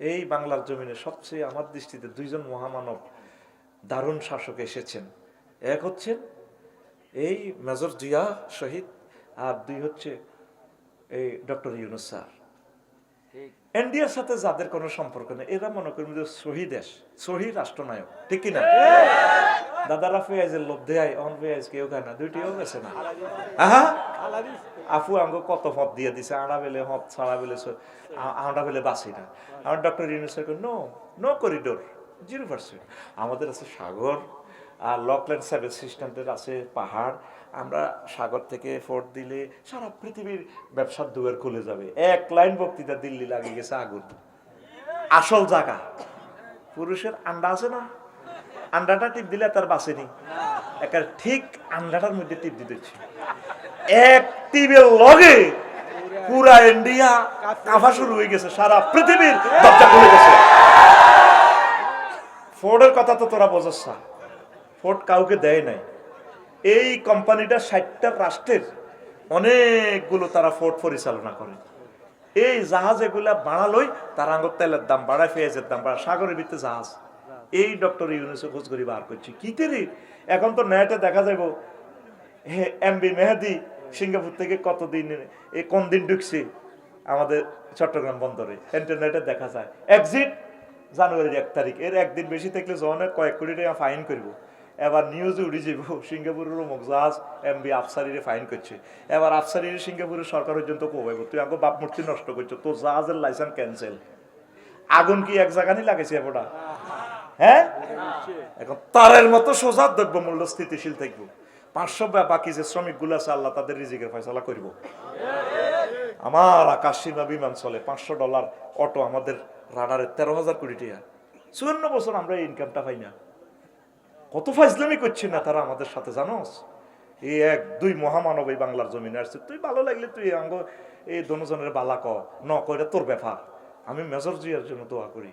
এই বাংলার জমিনে সবচেয়ে আমার দৃষ্টিতে দুইজন মহামানব দারুণ শাসক এসেছেন। এক হচ্ছেন এই মেজর জিয়া শহীদ আর দুই হচ্ছে এই ডক্টর ইউনুস স্যার। এনডিএর সাথে যাদের কোনো সম্পর্ক নেই এরা মনে করেন যে সহি দেশ সহি রাষ্ট্রনায়ক ঠিক কিনা? দাদারা ফেয়াজের লোভ দেয় অন ফেয়াজ কেউ খায় না দুইটিও গেছে না। আহা! আফু আমাকে কত হদ দিয়ে দিছে, আড়া বেলে হদ ছাড়া বেলে আড়া বেলে বাসি না। আমার ডক্টর ইউনুসের no no corridor zero percent আমাদের আছে সাগর, আর লকল্যান্ড সেভেন সিস্টেমদের আছে পাহাড়। আমরা সাগর থেকে ফোর্ট দিলে সারা পৃথিবীর ব্যবসার দুয়ার খুলে যাবে। এক লাইন বক্তৃতা দিল্লি লাগিয়ে গেছে আগুন। আসল জায়গা। পুরুষের আন্ডা আছে না? আন্ডাটা টিপ দিলে তার বাসেনি একটা ঠিক আন্ডাটার মধ্যে টিপ দিতেছি এক লগে পুরা ইন্ডিয়া কাফা শুরু হয়ে গেছে, সারা পৃথিবীর দরজা খুলে গেছে। ফোর্ডের কথা তো তোরা বোঝাস না। ফোর্ড কাউকে দেয় নাই। এই কোম্পানিটা ষাটটা রাষ্ট্রের অনেকগুলো তারা ফোর্ড পরিচালনা করে। এই জাহাজ এগুলা বাড়ালই তার আঙ্গুর তেলের দাম বাড়ায়, পেঁয়াজের দাম বাড়ায়, সাগরের ভিতরে জাহাজ। এই ডক্টর ইউনুসে খোঁজ করি বার করছি। কি তেরি এখন তো নেটে দেখা যাব এমবি মেহেদি সিঙ্গাপুর থেকে কতদিন, এ কোন দিন ঢুকছে? আমাদের চট্টগ্রাম বন্দরে ইন্টারনেটে দেখা যায়। এক্সিট জানুয়ারির এক তারিখ। এর একদিন বেশি থাকলে জনের কয়েক কোটি টাকা ফাইন করব। এবার নিউজে উড়ে যাব সিঙ্গাপুরের অমুক জাহাজ এমবি আফসারিরে ফাইন করছে। এবার আফসারিরে সিঙ্গাপুরের সরকার পর্যন্ত কোবাইব তুই আগে বাপ মূর্তি নষ্ট করছ। তোর জাহাজের লাইসেন্স ক্যান্সেল আগুন কি এক জায়গানি লাগাইছে এবোটা? হ্যাঁ? এখন তারের মতো সোজা দ্রব্যমূল্য স্থিতিশীল থাকব। পাঁচশো বাকি যে শ্রমিকগুলো আছে আল্লাহ তাদের রিজিকের ফয়সলা করব। আমার আকাশ সীমা বিমান চলে পাঁচশো ডলার অটো আমাদের রাডারে তেরো হাজার কোটি টাকা। চুয়ান্ন বছর আমরা এই ইনকামটা পাই না। কত ফাইজলামি করছি না তারা আমাদের সাথে জানোস এই এক দুই মহামানব এই বাংলার জমিনে আসছে। তুই ভালো লাগলে তুই আঙ্গ এই দনজনের বালা ক ন করে তোর ব্যাপার। আমি মেজর জিয়ার জন্য দোয়া করি।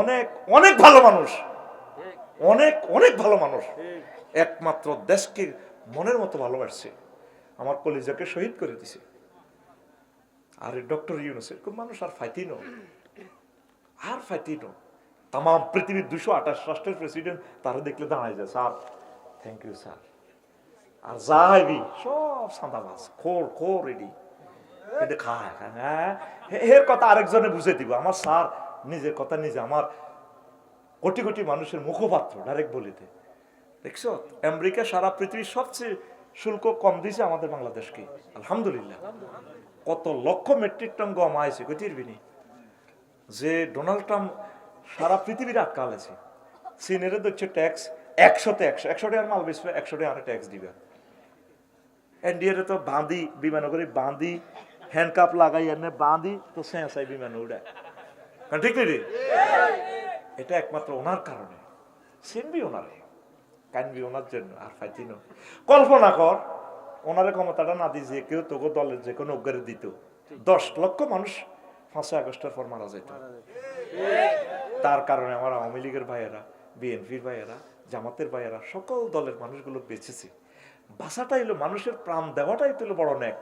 অনেক অনেক ভালো মানুষ। অনেক অনেক ভালো মানুষ। একমাত্র দেশকে মনের মতো ভালোবাসছে, আমার কলিজাকে শহীদ করে দিছে। আর ডক্টর ইউনুস এরকম মানুষ, আর ফাইতিনো আর ফাইতিনো তাম পৃথিবীর দুশো আঠাশ রাষ্ট্রের প্রেসিডেন্ট তারা দেখলে দাঁড়ায় যায়, স্যার থ্যাংক ইউ স্যার। আর যাইবি সব সান্দাবাস খোর খোর রেডি কিন্তু খায় হ্যাঁ। এর কথা আরেকজনে বুঝে দিব। আমার স্যার নিজের কথা নিজে, আমার কোটি কোটি মানুষের মুখপাত্র ডাইরেক্ট বলিতে। দেখছ? আমেরিকা সারা পৃথিবীর সবচেয়ে শুল্ক কম দিয়েছে আমাদের বাংলাদেশকে। আলহামদুলিল্লাহ। কত লক্ষ মেট্রিক টন গম আইছে কতির বিনি যে ডোনাল্ড ট্রাম্প সারা পৃথিবীর আটকা আলেছে চীনের হচ্ছে ট্যাক্স একশোতে একশো একশো টাকার মাল বেচবে একশো টাকা ট্যাক্স দিবে। ইন্ডিয়ারে তো বাঁধি বিমান করে বাঁধি হ্যান্ডকাপ লাগাই এনে বাঁধি তো স্যাঁসাই বিমান উড়ায় কারণ ঠিক নেই রে? এটা একমাত্র ওনার কারণে। সিনবি ওনারে কানবি ওনার জন্য আর ফাইতিনো কল্পনা কর, ওনারে ক্ষমতাটা না দিয়ে কেউ তোকে দলের যে কোনো অজ্ঞারে দিত। দশ লক্ষ মানুষ পাঁচই আগস্টের পর মারা যেত তার কারণে আমার আওয়ামী লীগের ভাইয়েরা, বিএনপির ভাইয়েরা, জামাতের ভাইয়েরা, সকল দলের মানুষগুলো বেঁচেছে। বাসাটাই হলো মানুষের প্রাণ, দেওয়াটাই তো বড় ন্যাক।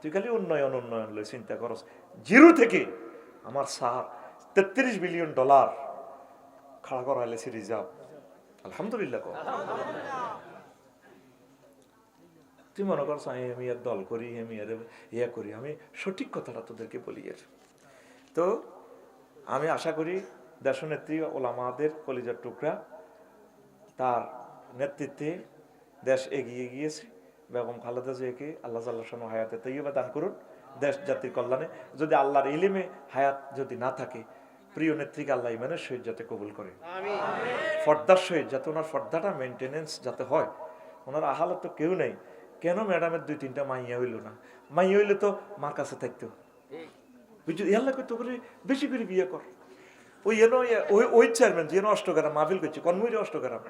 তুই খালি উন্নয়ন উন্নয়ন লই চিন্তা করস। জিরো থেকে আমার স্যার তেত্রিশ বিলিয়ন ডলার খাড়া করা হলেছে রিজার্ভ। আলহামদুলিল্লাহ। তুই মনে করছ আমি আমি আর দল করি, আমি আর ইয়া করি, আমি সঠিক কথাটা তোদেরকে বলি এর। তো আমি আশা করি দেশনেত্রী ওলামাদের কলিজার টুকরা তার নেতৃত্বে দেশ এগিয়ে গিয়েছে। বেগম খালেদা জিয়াকে আল্লাহ জাল্লাহ শানু হায়াতে তৈবা দান করুন। দেশ জাতির কল্যাণে। যদি আল্লাহর ইলিমে হায়াত যদি না থাকে প্রিয় নেত্রীকে আল্লাহ ইমানের সহিত যাতে কবুল করে। ফর্দার সহিত যাতে ওনার ফর্দাটা মেনটেনেন্স যাতে হয় ওনার আহালত তো কেউ নেই। কেন ম্যাডামের দুই তিনটা মাইয়া হইল না? মাইয়া হইলে তো মার কাছে থাকতো। বুঝলি ইয়াল্লা করতে করে বেশি করে বিয়ে কর। ওই এনো ওই ওই চেয়ারম্যান যে অষ্টগ্রাম মাহফিল করছে কনমুইরে অষ্টগ্রাম।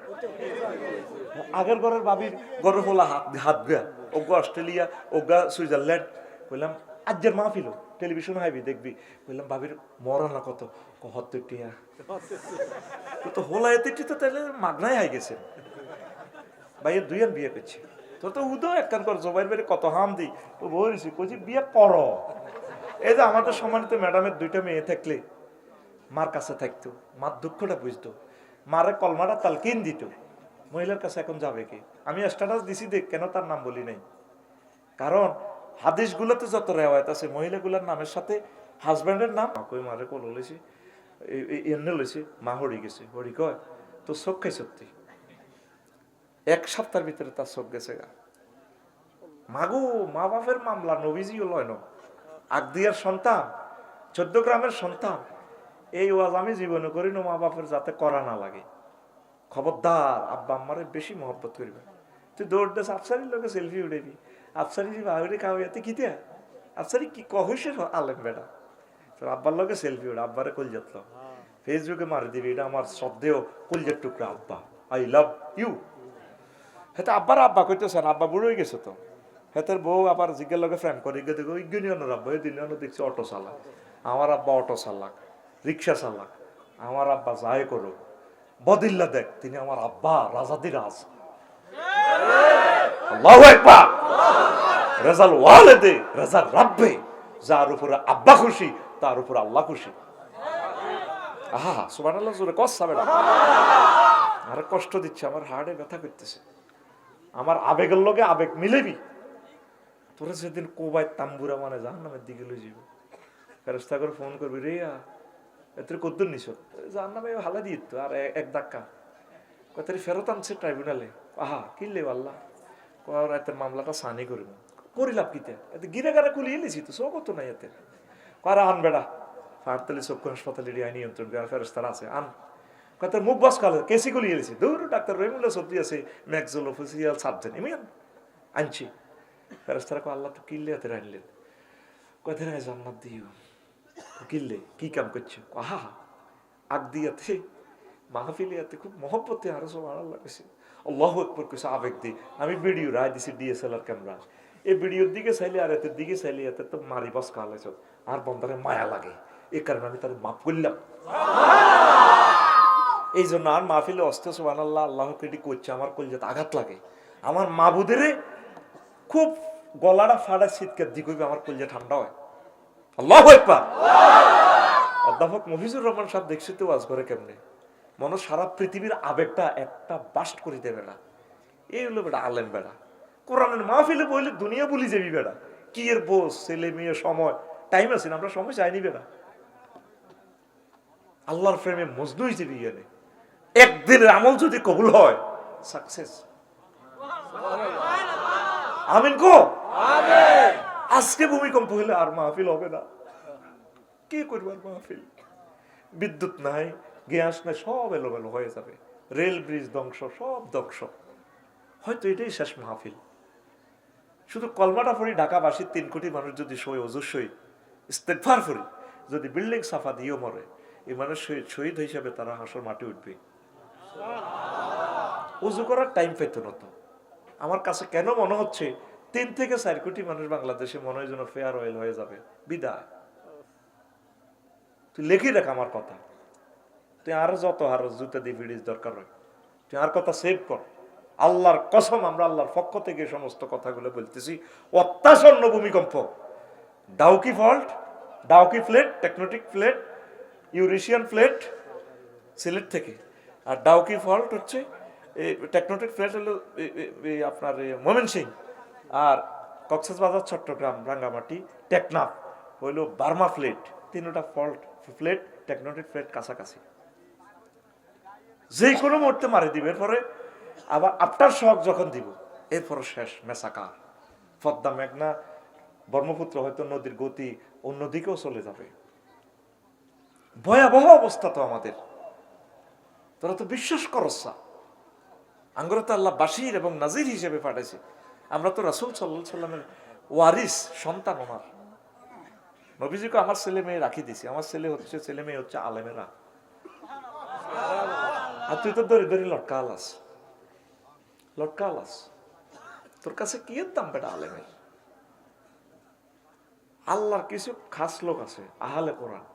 আগের ঘরের বাবির ঘরে হোলা হাত হাত গা ওগা অস্ট্রেলিয়া ওগা সুইজারল্যান্ড বললাম আজকের মাহফিল টেলিভিশন হাইবি, দেখবি। বললাম, বাবির মরনা কত? কহত্তর টিয়া। তো হোলা তো তাহলে মাগনাই হাই গেছে। ভাইয়ের দুইয়ান বিয়ে করছে। তো তো উদো একখান কর জবাইয়ের বাড়ি কত হাম দি ও বলছি কইছি, বিয়ে করো এই যে আমাদের সম্মানিত ম্যাডামের দুইটা মেয়ে থাকলে, মার কাছে থাকতো, মার দুঃখটা বুঝতো, মারে কলমাটা তালকিন দিত। মহিলার কাছে এখন যাবে কি? আমি স্ট্যাটাস দিছি দেখ, কেন তার নাম বলি নাই? কারণ হাদিসগুলোতে যত রেওয়ায়ত আছে, মহিলাগুলোর নামের সাথে হাজব্যান্ডের নাম, কই মারে কল লইছি এনে লইছি, মা হরি গেছে, হরি কয়, তো চোখ খাই সত্যি। এক সপ্তাহের ভিতরে তার চোখ গেছে গা। মাগো মা বাপের মামলা, নবীজিও লয় না। আগদিয়ার সন্তান, চোদ্দ গ্রামের সন্তান, এই ওয়াজ আমি জীবনে করি না মা বাপের যাতে করা না লাগে। খবরদার আব্বা আম্মারে বেশি মহব্বত করবে। তুই দৌড় দেশ আফসারির লোকে সেলফি উঠেবি আফসারি যে বাহুরে খাওয়াইতে কি দেয়া? আফসারি কি কহিসের আলেম বেটা তোর আব্বার লোকে সেলফি উঠে আব্বারে কল যাতল ফেসবুকে মারি দিবি, এটা আমার শ্রদ্ধেয় কলজার টুকরা আব্বা। আই লাভ ইউ হেতে আব্বার আব্বা কইতেছেন আব্বা বুড়ো হয়ে গেছে তো। হেতের বউ আবার জিজ্ঞের লগে ফ্রেম করে, গিয়ে দেখো ইজ্ঞানীয় আব্বা এই দিন দেখছি অটো চালাক। আমার আব্বা অটো চালাক, রিক্সা চালাক। আমার আব্বা যাই করো বদিল্লা দেখ, তিনি আমার আব্বা রাজাদি রাজ। আল্লাহু আকবার। রেজাল ওয়ালেদে, রেজাল রাব্বে, যার উপরে আব্বা খুশি, তার উপরে আল্লাহ খুশি। আহা, সুবহানাল্লাহ, জোরে কষ্ট বেটা আর কষ্ট দিচ্ছে, আমার হাড়ে ব্যথা করতেছে। আমার আবেগের লগে আবেগ মিলেবি। তোরা সেদিন কোবাই তাম্বুরা মানে জাহান নামের দিকে লই যাবি ফেরস্তা করে ফোন করবি রে এত কদ্দুর নিছ? জাহান নামে ভালো দিয়ে তো আর এক ধাক্কা। কতারি ফেরত আনছে ট্রাইব্যুনালে? আহা কিনলে আল্লাহ কর, এতের মামলাটা সানি করিব। করিলাম কিতে? এতে গিরে গারে কুলিয়ে লিছি তো সব তো নাই এতে। কারা, আন বেড়া। ফারতালি চক্ষু হাসপাতালে আইন নিয়ন্ত্রণ করে ফেরস্তারা আছে, আন। কত মুখ বাস কালে, কেসি গুলিয়ে লিছি দৌড় ডাক্তার রহিমুল্লাহ সত্যি আছে ম্যাক্সল অফিসিয়াল সার্জন এমনি আন আনছি। ফেরস্তারা আল্লাহ তো কিনলে হাতে আনলেন কথা নাই জান্নাত দিও। কিনলে কি কাম করছ? আহা, আগ দিয়াতে মাহফিলিয়াতে খুব মহব্বতে আরও সব আল্লাহ কইছে। আল্লাহু আকবার কইছে, আবেগ দি। আমি ভিডিও রায় দিছি ডিএসএলআর ক্যামেরা এই ভিডিওর দিকে চাইলে আর এতে, দিকে চাইলে এতে তো মারি বাস কালাইছ আর বন্ধারে মায়া লাগে। এই কারণে আমি তার মাফ করলাম। এই জন্য আর মাহফিলে অস্তে সোহান আল্লাহ আল্লাহ কেটি করছে, আমার কলজাতে আঘাত লাগে। আমার মাবুদের খুব গলাটা ফাড়া শীতকার দিক হইবে আমার কলজা ঠান্ডা হয়। আল্লাহ একবার অধ্যাপক মফিজুর রহমান সাহেব দেখছি তো ওয়াজ করে কেমনে? মনে সারা পৃথিবীর আবেগটা একটা বাস্ট করে দেবে না। এই হলো বেটা আলেম বেড়া কোরআনের মাহফিলে বইলে দুনিয়া বলি যাবি বেড়া কি এর বোস ছেলে মেয়ে সময়। টাইম আছে না আমরা সময় চাইনি বেড়া আল্লাহর প্রেমে মজনু হিসেবে গেলে একদিনের আমল যদি কবুল হয় সাকসেস আমিন কো? আজকে ভূমিকম্প হলে আর মাহফিল হবে না। কে করবে আর মাহফিল? বিদ্যুৎ নাই গ্যাস নাই সব এলোমেলো হয়ে যাবে। রেল ব্রিজ ধ্বংস, সব ধ্বংস। হয়তো এটাই শেষ মাহফিল। শুধু কলমাটা ফরি ঢাকাবাসীর তিন কোটি মানুষ যদি সই অজস্বই ইস্তেকফার ফরি যদি বিল্ডিং সাফা দিয়েও মরে, এই মানুষ শহীদ- হিসাবে তারা হাসর মাটি উঠবে। উজু করার টাইম পেত না তো। আমার কাছে কেন মনে হচ্ছে, তিন থেকে চার কোটি মানুষ বাংলাদেশে মনে হয় যেন ফেয়ার অয়েল হয়ে যাবে। বিদায়। তুই লেখি রাখ আমার কথা। তুই আরও যত আরও জুতা দিয়ে ভিডিস দরকার হয় তুই আর কথা সেভ কর। আল্লাহর কসম আমরা আল্লাহর পক্ষ থেকে সমস্ত কথাগুলো বলতেছি। অত্যাসন্ন ভূমিকম্প। Dawki fault Dawki plate tectonic plate Eurasian plate Sylhet থেকে। আর ডাউকি ফল্ট হচ্ছে? টেকনোটিক ফ্লেট হলো আপনার মোমেন সিং। আর কক্সবাজার, চট্টগ্রাম, রাঙ্গামাটি, টেকনাফ হইল বার্মা ফ্লেট তিনটা ফল্ট ফ্লেট টেকনোটিক ফ্লেট কাছাকাছি। যে কোনো মুহূর্তে মারি দিবে, এরপরে আবার আফটার শক যখন দিব এরপরে শেষ মেসাকা পদ্মা মেঘনা, ব্রহ্মপুত্র হয়তো নদীর গতি অন্যদিকেও চলে যাবে। ভয়াবহ অবস্থা তো আমাদের। তোরা তো বিশ্বাস করসা না। আঙ্গরে তো আল্লাহ বাসির এবং নাজির হিসেবে পাঠাইছে। আমরা তো রাসুল সাল্লাহ সাল্লামের ওয়ারিস, সন্তান ওনার। নবীজিকে আমার ছেলে মেয়ে রাখি দিছি। আমার ছেলে হচ্ছে, ছেলে মেয়ে হচ্ছে আলেমেরা। আর তুই তো দড়ি দড়ি লটকা আলাস লটকা আলাস তোর কাছে কি দাম বেটা আলেমের আল্লাহর কিছু খাস লোক আছে আহালে কোরআন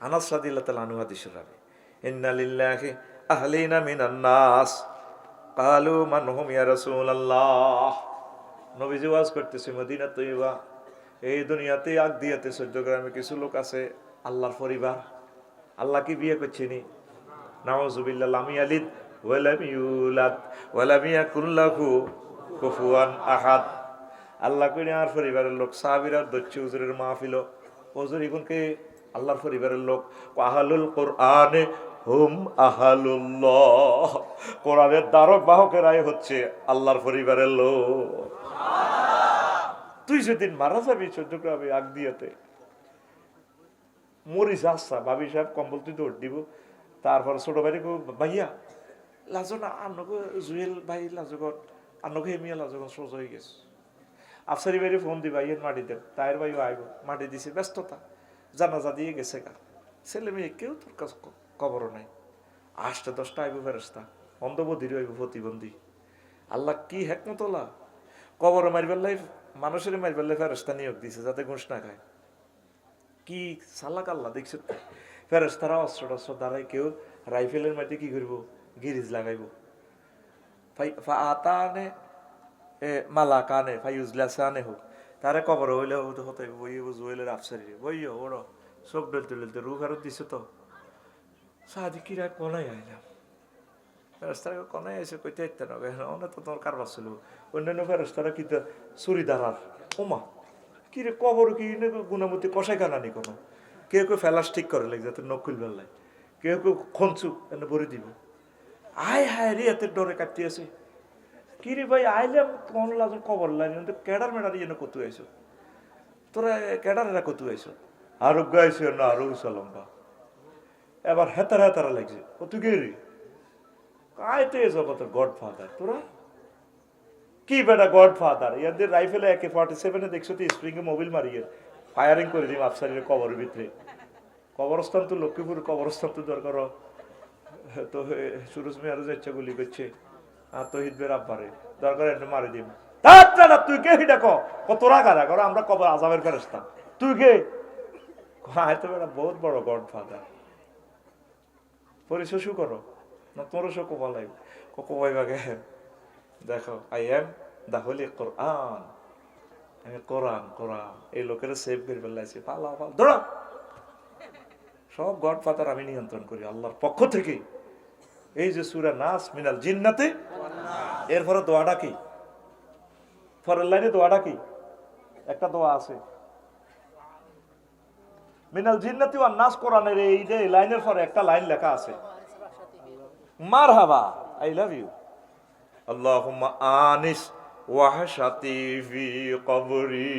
আনাস রাদিল্লাহ তাআলা আনহু হাদিসের রাবি ইন্না লিল্লাহি আহলিনা মিনান নাস কালু মান হুম ইয়া রাসূলুল্লাহ নবীজি ওয়াজ করতেছে মদিনা তৈবা এই দুনিয়াতে আগ দিয়াতে চোদ্দ গ্রামে কিছু লোক আছে আল্লাহর পরিবার আল্লাহ কি বিয়ে করছে নি নাওজুবিল্লাহ লামি আলিদ ওয়ালাম ইউলাদ ওয়ালাম ইয়াকুল্লাহু কুফুয়ান আহাদ। আল্লাহ কইনি আর পরিবারের লোক, সাহাবীরা দচ্চি হুজুরের মাহফিল। হুজুর ইগুনকে আল্লাহর পরিবারের লোক, আহালুল কোরআনে হুম আহালুল্লাহ। কোরআনের দ্বারক বাহকেরাই হচ্ছে আল্লাহর পরিবারের লোক। তুই সেদিন মারা যাবি চৌদ্দগ্রামে আগ দিয়াতে, মরিস আসছা ভাবি সাহেব কম্বল তুই দৌড় দিব। তারপর ছোট ভাই ভাইয়া লাজো না আন্নকে জুয়েল ভাই লাজগত আন্নকে হেমিয়া লাজগত সোজ হয়ে গেছে। আফসারি বাইরে ফোন দি ভাইয়ের মাটি দেব তায়ের ভাইও আইব মাটি দিছে, ব্যস্ততা, জানাজা দিয়ে গেছে গা। ছেলে মেয়ে, কেউ তোর কাছে কবরও নাই। আটটা দশটা আইব ফেরস্তা অন্ধবধির আইব প্রতিবন্ধী আল্লাহ কি হেকমতলা কবর মারিবার লাই মানুষের মারিবার লাই ফেরস্তা নিয়োগ দিছে, যাতে ঘুষ না খায় কি সালাক আল্লাহ, দেখছ? ফেরেস্তারা অস্ত্র টস্ত্র দ্বারাই কেউ রাইফেলের মাটি কি করব গিরিজ লাগাইব। আতানে, এ মালা কানে ফাইউজলা সানে হোক তারে কবর হইলে হতে হতে বই জুয়েলের আফসারি বইও ওড়ো চোখ ডলতে ডলতে রু ফেরত দিছে তো। সাদি কিরা কোনায় আইলাম ফেরস্তারা কোনায় এসে কইতে ইত্যা না অনেক তো তোমার কারবার ছিল অন্যান্য ফেরস্তারা কি চুরি দাঁড়ার ওমা কি রে কবর কি গুণামতি কষাই কানানি কোনো? কেউ কেউ ফেলাস ঠিক করে লাগে, যাতে নখ খুলবার লাই কেউ কেউ খনচু এনে ভরে দিব। আয় হায় রে, এত ডরে কাটতে আছে। কি রে ভাই আইলাম কোন লাজন কবর লাইন কিন্তু কেডার মেডার ইয়ে কতু আইছো? তোরা কেডার এরা কতু আইছো? আরোগ্য আইছো না আরোগ্য লম্বা। এবার হেতারা হেতারা লাগছে। কত গেরি কাইতে এসো কত গড ফাদার তোরা? কি বেটা গড ফাদার ইয়াদের রাইফেলে একে ফর্টি সেভেনে দেখছ তো স্প্রিংয়ে মোবিল মারিয়ে। ফায়ারিং করে দিম আফসারের কবরের ভিতরে। কবরস্থান তো লক্ষ্মীপুর, কবরস্থান তো দরকার। তো সুরজ মেয়ারও যাচ্ছে গুলি করছে আর তো হিদবের আব্বারে। দরকার একটা মারি দিম। তুই কে হিডা ক তোরা কারা করো আমরা কবর আজাবের ফেরস্তা তুই কে? আয় তো বহুত বড় গড ফাদার শু করো, না তোরও শো কোবা লাগবে কোবাই বাগে দেখো, I am the holy Quran. আমি কোরআন কোরআন। এই লোকেরা সেভ করে ফেলাইছে। পালা পাল ধরো! সব গড ফাদার আমি নিয়ন্ত্রণ করি, আল্লাহর পক্ষ থেকে। এই যে সুরা নাস মিনাল জিন্নাতে, এরপরে দোয়াটা কি? পরের লাইনে দোয়াটা কি? একটা দোয়া আছে। মিনাল জিন্নাতি ওয়ান নাস কোরআনের এই যে লাইনের পরে একটা লাইন লেখা আছে। মারহাবা, আই লাভ ইউ। আল্লাহুম্মা আনিস ওয়াহশাতি ফি কবরি।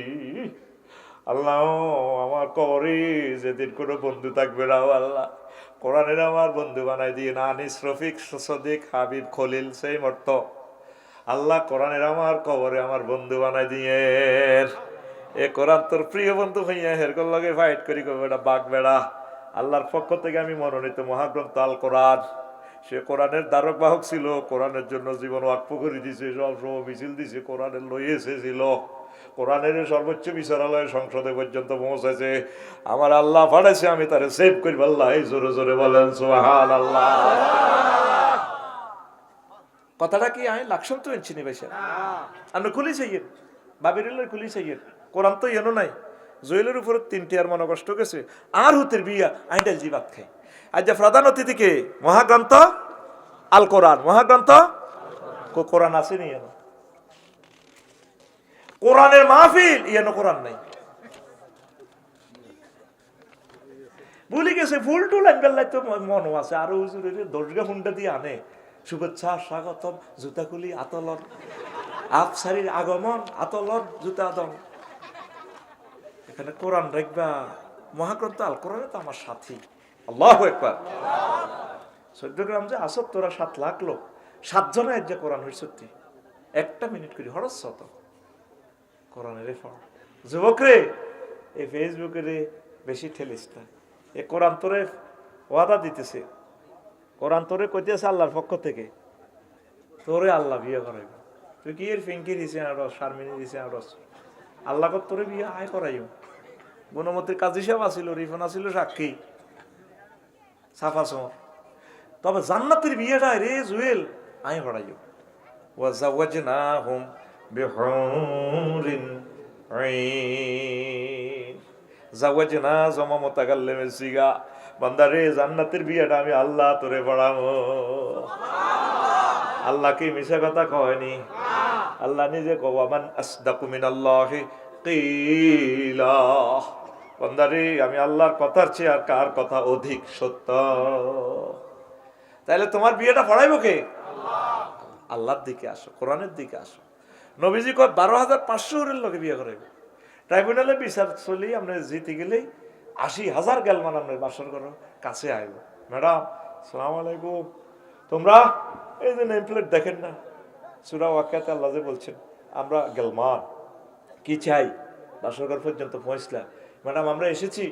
আল্লাহ, আমার কবরে যেদিন কোনো বন্ধু থাকবে না আল্লাহ। কোরআনের আমার বন্ধু বানাই দিয়ে না, আনিস রফিক সদিক হাবিব, খলিল, সেই মর্ত। আল্লাহ, কোরআনের আমার কবরে আমার বন্ধু বানাই দিয়ে। এ কোরআন তোর প্রিয় বন্ধু হইয়া হেরকল লগে ফাইট করি কবে বেটা বাঘ বেড়া। আল্লাহর পক্ষ থেকে আমি মনোনীত মহাগ্রন্থ আল কোরআন সে কোরআনের দ্বারক বাহক ছিল, কোরআনের জন্য জীবন ওয়াক্ফ করে দিছে, সব সময় মিছিল দিছে, কোরআনের লই এসেছিল। কোরআনের সর্বোচ্চ বিচারালয় সংসদে পর্যন্ত পৌঁছেছে। আমার আল্লাহ পাঠাইছে, আমি তারে সেভ করি আল্লাহ, এই জোরে জোরে বলেন সোহান আল্লাহ কথাটা কি আমি লাকসাম তো এনছি ভাই আমরা খুলি চাইয়েন বাবিরুল্লাহ খুলি চাইয়েন কোরআন তো এনো নাই। জয়েলের উপরে তিনটি আর মনে কষ্ট গেছে। আর হুতের বিয়া আইডাল জি ভাত খাই আজ যে প্রধান অতিথিকে মহাগ্রন্থ? আল কোরআন। মহাগ্রন্থ? কোরআন আসেনি এনো কোরআনের মাহফিল? এনো কোরআন নাই। ভুলে গেছে, ফুল টুল আনবেলাই তো মনও আছে। আরও হুজুরের দশগা হুন্ডা দিয়ে আনে। শুভেচ্ছা, স্বাগতম জুতাকুলি আতলন। আফসারির আগমন, আতলন, জুতা দম এখানে কোরআন রাখবা। মহাগ্রন্থ আল কোরআনে তো আমার সাথী। আল্লাহ একবার চোদ্দ গ্রাম যে আসত, তোরা সাত লাখ লোক। সাতজনে এক যে কোরআন হয়েছে সত্যি। একটা মিনিট করি, হরস তো কোরআনের ফল। যুবক রে, এই ফেসবুকে রে বেশি ঠেলিস না। এ কোরআন তোরে ওয়াদা দিতেছে। কোরআন তোরে কইতেছে আল্লাহর পক্ষ থেকে। তোরে আল্লাহ বিয়ে করাইব। তুই কি এর ফিঙ্কি দিছে আর শারমিনী দিছে আর রস? আল্লাহ তোরে বিয়ে আয় করাইব? গুণমতির কাজী সাহেব আসিল রিফন আসিল সাক্ষী। সাফা সমর। তবে জান্নাতের বিয়েটা রে জুয়েল আইন জাওয়াজে না জমা জান্নাতের আমি আল্লাহ তোরে পড়াবো। আল্লাহ কি মিশা কথা কয়নি আল্লাহ নিজে কবামান আসদাকু মিনাল্লাহি কিলা বান্দারে, আমি আল্লাহর কথার চেয়ে আর কার কথা অধিক সত্য? তাহলে তোমার বিয়েটা পড়াইবো কে? আল্লাহর দিকে আসো, কোরআনের দিকে আসো। নবীজি কয়, বারো হাজার পাঁচশো হরের লোকে বিয়ে করাইব। ট্রাইব্যুনালে বিচার চলি, আমরা জিতে গেলেই আশি হাজার গেলমান আমরা বাসর করো, কাছে আইব। ম্যাডাম, সালাম আলাইকুম। তোমরা, এই যে নেম প্লেট দেখেন না, সুরা ওয়াক্কাতে আল্লাহ বলছেন, আমরা গেলমান কি চাই? বাসরঘর পর্যন্ত পৌঁছলা। ম্যাডাম আমরা এসেছি।